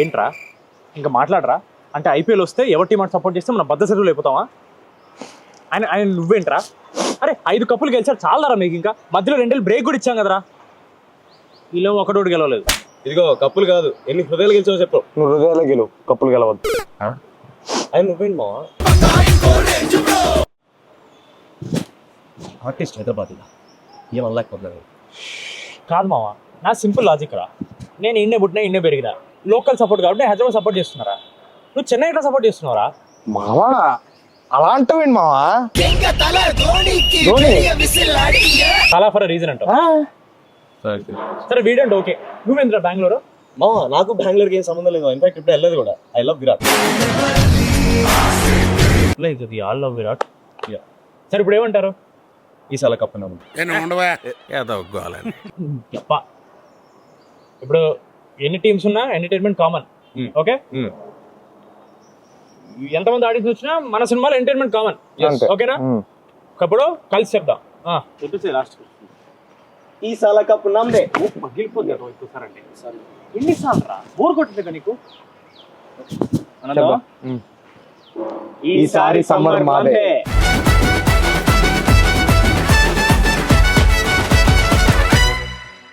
ఏంట్రా? ఇంకా మాట్లాడరా? అంటే ఐపీఎల్ వస్తే ఎవరి టీం సపోర్ట్ చేస్తే మనం బద్ద సెలవులు అయిపోతావా ఆయన ఆయన నువ్వేంట్రా? అరే ఐదు కప్పులు గెలిచారు చాలరా మీకు ఇంకా? మధ్యలో రెండేళ్ళు బ్రేక్ కూడా ఇచ్చాం కదరా? వీళ్ళు ఒకటోటి గెలవలేదు. ఇదిగో కప్పులు కాదు. ఎన్ని హృదయాలు గెలిచావో చెప్పు. నువ్వు హృదయాల గెలువు. కప్పులు గెలవద్దు. ఆయన నువ్వేంటి మావా? ఆర్టిస్ట్ హైదరాబాద్ ఇలా ఏం అనలేకపోతున్నాను కాదు మావా నా సింపుల్ లాజిక్ రా. నేను ఇండే పుట్టినా ఇండే పెరిగినా. లోకల్ సపోర్ట్ కాబట్టి నేను హైదరాబాద్ సపోర్ట్ చేస్తున్నారా? నువ్వు చెన్నై ఎట్లా సపోర్ట్ చేస్తున్నారా మావా అలా అంటావేంటి మావా చాలా ఫర్ రీజన్ అంటావు. సరే వీడంటే ఓకే. నువ్వేంద్రా బెంగళూరు మావా నాకు బెంగళూరుకి ఏం సంబంధం లేదు. ఇన్ఫాక్ట్ ఇప్పుడు వెళ్ళదు కూడా. I love Virat like all love Virat సరే ఇప్పుడు ఏమంటారు? ఈసారి కప్పు నేను ఉండవా? ఏదో గోలని ఇప్పుడు ఎన్ని టీమ్స్ ఉన్నా ఎంటర్టైన్మెంట్ కామన్. ఓకే. ఎంతమంది ఆడియన్స్ వచ్చినా మన సినిమాలో ఎంటర్టైన్మెంట్ కామన్. ఓకేనా ఉమ్. అప్పుడు కలిసి చెప్దాం. లాస్ట్ ఈసారి కప్పు నమ్మే పగిలిపోద్ది కదా ఇంకోసారంటే ఎన్నిసార్లు రా? బోర్ కొట్టింది కదా నీకు. ఈసారి సమ్మర్ మాదే.